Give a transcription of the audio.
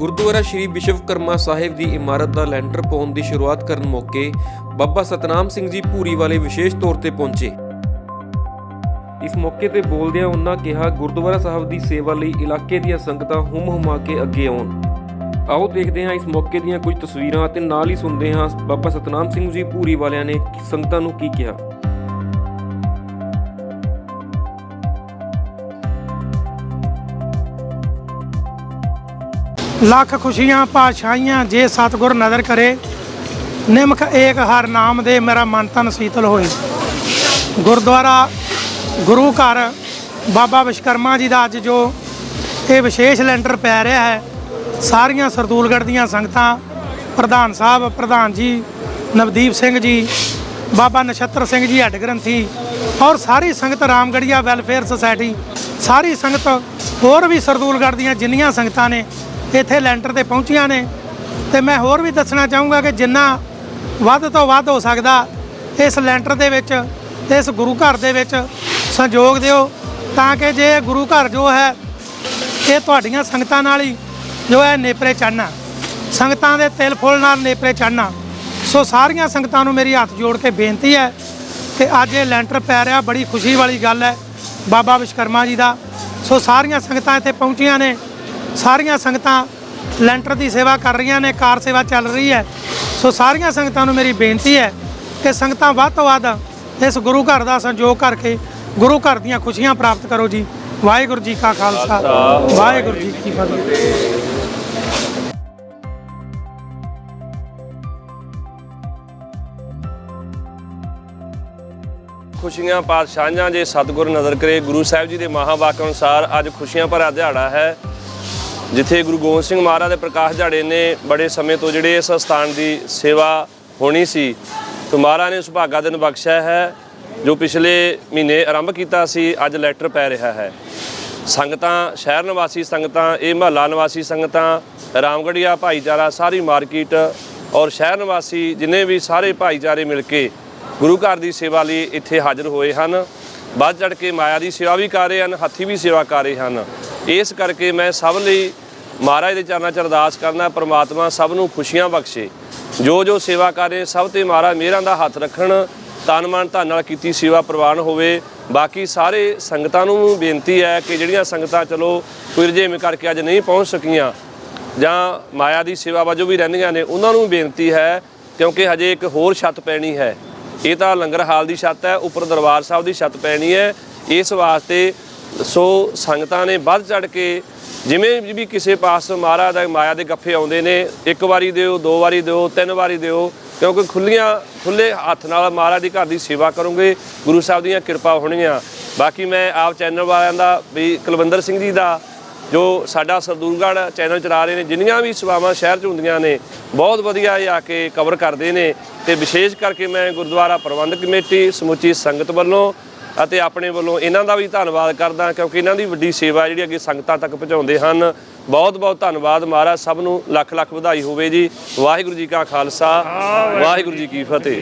ਗੁਰਦੁਆਰਾ ਸ਼੍ਰੀ ਵਿਸ਼ਵਕਰਮਾ ਸਾਹਿਬ ਦੀ ਇਮਾਰਤ ਦਾ ਲੈਂਟਰ ਪਾਉਣ ਦੀ ਸ਼ੁਰੂਆਤ ਕਰਨ ਮੌਕੇ ਬਾਬਾ ਸਤਨਾਮ ਸਿੰਘ ਜੀ ਭੂਰੀ ਵਾਲੇ ਵਿਸ਼ੇਸ਼ ਤੌਰ ਤੇ ਪਹੁੰਚੇ। ਇਸ ਮੌਕੇ ਤੇ ਬੋਲਦਿਆਂ ਉਹਨਾਂ ਕਿਹਾ, ਗੁਰਦੁਆਰਾ ਸਾਹਿਬ ਦੀ ਸੇਵਾ ਲਈ ਇਲਾਕੇ ਦੀਆਂ ਸੰਗਤਾਂ ਹੁਮ ਹੁਮਾ ਕੇ ਅੱਗੇ ਆਉਣ। ਆਓ ਦੇਖਦੇ ਹਾਂ, ਇਸ ਮੌਕੇ ਦੀਆਂ ਕੁਝ ਤਸਵੀਰਾਂ ਅਤੇ ਨਾਲ ਹੀ ਸੁਣਦੇ ਹਾਂ ਬਾਬਾ ਸਤਨਾਮ ਸਿੰਘ ਜੀ ਭੂਰੀ ਵਾਲਿਆਂ ਨੇ ਸੰਗਤਾਂ ਨੂੰ ਕੀ ਕਿਹਾ। ਲੱਖ ਖੁਸ਼ੀਆਂ, ਪਾਤਸ਼ਾਹੀਆਂ, ਜੇ ਸਤਿਗੁਰ ਨਜ਼ਰ ਕਰੇ ਨਿਮਖ ਏਕ ਹਰ ਨਾਮ ਦੇ ਮੇਰਾ ਮਨ ਤਨ ਸੀਤਲ ਹੋਏ। ਗੁਰਦੁਆਰਾ, ਗੁਰੂ ਘਰ, ਬਾਬਾ ਵਿਸ਼ਕਰਮਾ ਜੀ ਦਾ ਅੱਜ ਜੋ ਇਹ ਵਿਸ਼ੇਸ਼ ਲੈਂਟਰ ਪੈ ਰਿਹਾ ਹੈ, ਸਾਰੀਆਂ ਸਰਦੂਲਗੜ੍ਹ ਦੀਆਂ ਸੰਗਤਾਂ, ਪ੍ਰਧਾਨ ਸਾਹਿਬ, ਪ੍ਰਧਾਨ ਜੀ, ਨਵਦੀਪ ਸਿੰਘ ਜੀ, ਬਾਬਾ ਨਛੱਤਰ ਸਿੰਘ ਜੀ, ਹੱਡ ਗ੍ਰੰਥੀ ਔਰ ਸਾਰੀ ਸੰਗਤ ਰਾਮਗੜੀਆ ਵੈਲਫੇਅਰ ਸੁਸਾਇਟੀ, ਸਾਰੀ ਸੰਗਤ ਹੋਰ ਵੀ ਸਰਦੂਲਗੜ੍ਹ ਦੀਆਂ ਜਿੰਨੀਆਂ ਸੰਗਤਾਂ ਨੇ ਇੱਥੇ ਲੈਂਟਰ ਤੇ ਪਹੁੰਚੀਆਂ ਨੇ। ਤੇ ਮੈਂ ਹੋਰ ਵੀ ਦੱਸਣਾ ਚਾਹੂੰਗਾ ਕਿ ਜਿੰਨਾ ਵੱਧ ਤੋਂ ਵੱਧ ਹੋ ਸਕਦਾ ਇਸ ਲੈਂਟਰ ਦੇ ਵਿੱਚ, ਇਸ ਗੁਰੂ ਘਰ ਦੇ ਵਿੱਚ ਸਹਿਯੋਗ ਦਿਓ ਤਾਂ ਕਿ ਜੇ ਇਹ ਗੁਰੂ ਘਰ ਜੋ ਹੈ, ਇਹ ਤੁਹਾਡੀਆਂ ਸੰਗਤਾਂ ਨਾਲ ਹੀ ਜੋ ਹੈ ਨੇਪਰੇ ਚੜ੍ਹਨਾ। ਸੰਗਤਾਂ ਦੇ ਤਿਲ ਫੁੱਲ ਨਾਲ ਨੇਪਰੇ ਚੜ੍ਹਨਾ। ਸੋ ਸਾਰੀਆਂ ਸੰਗਤਾਂ ਨੂੰ ਮੇਰੀ ਹੱਥ ਜੋੜ ਕੇ ਬੇਨਤੀ ਹੈ ਕਿ ਅੱਜ ਇਹ ਲੈਂਟਰ ਪੈ ਰਿਹਾ, ਬੜੀ ਖੁਸ਼ੀ ਵਾਲੀ ਗੱਲ ਹੈ ਬਾਬਾ ਵਿਸ਼ਕਰਮਾ ਜੀ ਦਾ। ਸੋ ਸਾਰੀਆਂ ਸੰਗਤਾਂ ਇੱਥੇ ਪਹੁੰਚੀਆਂ ਨੇ। ਸਾਰੀਆਂ ਸੰਗਤਾਂ ਲੈਂਟਰ ਦੀ ਸੇਵਾ ਕਰ ਰਹੀਆਂ ਨੇ ਕਾਰ ਸੇਵਾ ਚੱਲ ਰਹੀ ਹੈ। ਸੋ ਸਾਰੀਆਂ ਸੰਗਤਾਂ ਨੂੰ ਮੇਰੀ ਬੇਨਤੀ ਹੈ ਕਿ ਸੰਗਤਾਂ ਵੱਧ ਤੋਂ ਵੱਧ ਇਸ ਗੁਰੂ ਘਰ ਦਾ ਸੰਯੋਗ ਕਰਕੇ ਗੁਰੂ ਘਰ ਦੀਆਂ ਖੁਸ਼ੀਆਂ ਪ੍ਰਾਪਤ ਕਰੋ ਜੀ। ਵਾਹਿਗੁਰੂ ਜੀ ਕਾ ਖਾਲਸਾ ਵਾਹਿਗੁਰੂ ਜੀ ਕੀ ਫਤਿਹ। ਖੁਸ਼ੀਆਂ ਪਾਤਸ਼ਾਹਾਂ ਜੇ ਸਤਿਗੁਰ ਨਜ਼ਰ ਕਰੇ ਗੁਰੂ ਸਾਹਿਬ ਜੀ ਦੇ ਮਹਾਵਾਕ ਅਨੁਸਾਰ ਅੱਜ ਖੁਸ਼ੀਆਂ ਭਰਾ ਦਿਹਾੜਾ ਹੈ। ਜਿੱਥੇ ਗੁਰੂ ਗੋਬਿੰਦ ਸਿੰਘ ਮਹਾਰਾਜ ਦੇ ਪ੍ਰਕਾਸ਼ ਦਿਹਾੜੇ ਨੇ ਬੜੇ ਸਮੇਂ ਤੋਂ ਜਿਹੜੇ ਇਸ ਸਥਾਨ ਦੀ ਸੇਵਾ ਹੋਣੀ ਸੀ, ਤੇ ਮਹਾਰਾਜ ਨੇ ਸੁਭਾਗਾ ਦਿਨ ਬਖਸ਼ਿਆ ਹੈ, ਜੋ ਪਿਛਲੇ ਮਹੀਨੇ ਆਰੰਭ ਕੀਤਾ ਸੀ, ਅੱਜ ਲੈਟਰ ਪੈ ਰਿਹਾ ਹੈ। ਸੰਗਤਾਂ, ਸ਼ਹਿਰ ਨਿਵਾਸੀ ਸੰਗਤਾਂ, ਇਹ ਮਹੱਲਾ ਨਿਵਾਸੀ ਸੰਗਤਾਂ ਰਾਮਗੜੀਆ ਭਾਈਚਾਰਾ, ਸਾਰੀ ਮਾਰਕੀਟ ਔਰ ਸ਼ਹਿਰ ਨਿਵਾਸੀ, ਜਿੰਨੇ ਵੀ ਸਾਰੇ ਭਾਈਚਾਰੇ ਮਿਲ ਕੇ ਗੁਰੂ ਘਰ ਦੀ ਸੇਵਾ ਲਈ ਇੱਥੇ ਹਾਜ਼ਰ ਹੋਏ ਹਨ। ਵੱਧ ਚੜ ਕੇ ਮਾਇਆ ਦੀ ਸੇਵਾ ਵੀ ਕਰ ਰਹੇ ਹਨ, ਹੱਥੀ ਵੀ ਸੇਵਾ ਕਰ ਰਹੇ ਹਨ। ਇਸ ਕਰਕੇ ਮੈਂ ਸਭ ਲਈ ਮਹਾਰਾਜ ਦੇ ਚਰਨਾਂ 'ਚ ਅਰਦਾਸ ਕਰਨਾ ਪ੍ਰਮਾਤਮਾ ਸਭ ਨੂੰ ਖੁਸ਼ੀਆਂ ਬਖਸ਼ੇ। ਜੋ ਜੋ ਸੇਵਾ ਕਰ ਰਹੇ, ਸਭ ਤੇ ਮਹਾਰਾਜ ਮਿਹਰਾਂ ਦਾ ਹੱਥ ਰੱਖਣ, ਤਨ ਮਨ ਧਨ ਨਾਲ ਕੀਤੀ ਸੇਵਾ ਪ੍ਰਵਾਨ ਹੋਵੇ। ਬਾਕੀ ਸਾਰੇ ਸੰਗਤਾਂ ਨੂੰ ਬੇਨਤੀ ਹੈ ਕਿ ਜਿਹੜੀਆਂ ਸੰਗਤਾਂ ਚਲੋ ਕੋਈ ਰਜੇਵੇਂ ਕਰਕੇ ਅੱਜ ਨਹੀਂ ਪਹੁੰਚ ਸਕੀਆਂ, ਜਾਂ ਮਾਇਆ ਦੀ ਸੇਵਾ ਵਜੋਂ ਵੀ ਰਹਿੰਦੀਆਂ ਨੇ, ਉਹਨਾਂ ਨੂੰ ਬੇਨਤੀ ਹੈ, ਕਿਉਂਕਿ ਹਜੇ ਇੱਕ ਹੋਰ ਛੱਤ ਪੈਣੀ ਹੈ। ਇਹ ਤਾਂ ਲੰਗਰ ਹਾਲ ਦੀ ਛੱਤ ਹੈ, ਉੱਪਰ ਦਰਬਾਰ ਸਾਹਿਬ ਦੀ ਛੱਤ ਪੈਣੀ ਹੈ। ਇਸ ਵਾਸਤੇ ਸੋ ਸੰਗਤਾਂ ਨੇ ਵੱਧ ਚੜ ਕੇ ਜਿਵੇਂ ਵੀ ਕਿਸੇ ਪਾਸ ਮਹਾਰਾਜ ਦਾ ਮਾਇਆ ਦੇ ਗੱਫੇ ਆਉਂਦੇ ਨੇ, ਇੱਕ ਵਾਰੀ ਦਿਓ, ਦੋ ਵਾਰੀ ਦਿਓ, ਤਿੰਨ ਵਾਰੀ ਦਿਓ, ਕਿਉਂਕਿ ਖੁੱਲੀਆਂ, ਖੁੱਲੇ ਹੱਥ ਨਾਲ ਮਹਾਰਾਜ ਦੀ ਘਰ ਦੀ ਸੇਵਾ ਕਰੋਗੇ, ਗੁਰੂ ਸਾਹਿਬ ਦੀਆਂ ਕਿਰਪਾ ਹੋਣਗੀਆਂ। ਬਾਕੀ ਮੈਂ ਆਪ ਚੈਨਲ ਵਾਲਿਆਂ ਦਾ ਵੀ ਕੁਲਵਿੰਦਰ ਸਿੰਘ ਜੀ ਦਾ, ਜੋ ਸਾਡਾ ਸਰਦੂਲਗੜ੍ਹ ਚੈਨਲ ਚਲਾ ਰਹੇ ਨੇ, ਜਿੰਨੀਆਂ ਵੀ ਸੇਵਾਵਾਂ ਸ਼ਹਿਰ 'ਚ ਹੁੰਦੀਆਂ ਨੇ, ਬਹੁਤ ਵਧੀਆ ਇਹ ਆ ਕੇ ਕਵਰ ਕਰਦੇ ਨੇ। ਤੇ ਵਿਸ਼ੇਸ਼ ਕਰਕੇ ਮੈਂ ਗੁਰਦੁਆਰਾ ਪ੍ਰਬੰਧਕ ਕਮੇਟੀ ਸਮੁੱਚੀ ਸੰਗਤ ਵੱਲੋਂ ਅਤੇ ਆਪਣੇ ਵੱਲੋਂ ਇਹਨਾਂ ਦਾ ਵੀ ਧੰਨਵਾਦ ਕਰਦਾ ਕਿਉਂਕਿ ਇਹਨਾਂ ਦੀ ਵੱਡੀ ਸੇਵਾ ਜਿਹੜੀ ਅੱਗੇ ਸੰਗਤਾਂ ਤੱਕ ਪਹੁੰਚਾਉਂਦੇ ਹਨ। ਬਹੁਤ ਬਹੁਤ ਧੰਨਵਾਦ ਮਹਾਰਾਜ ਸਭ ਨੂੰ ਲੱਖ ਲੱਖ ਵਧਾਈ ਹੋਵੇ ਜੀ। ਵਾਹਿਗੁਰੂ ਜੀ ਕਾ ਖਾਲਸਾ ਵਾਹਿਗੁਰੂ ਜੀ ਕੀ ਫਤਿਹ।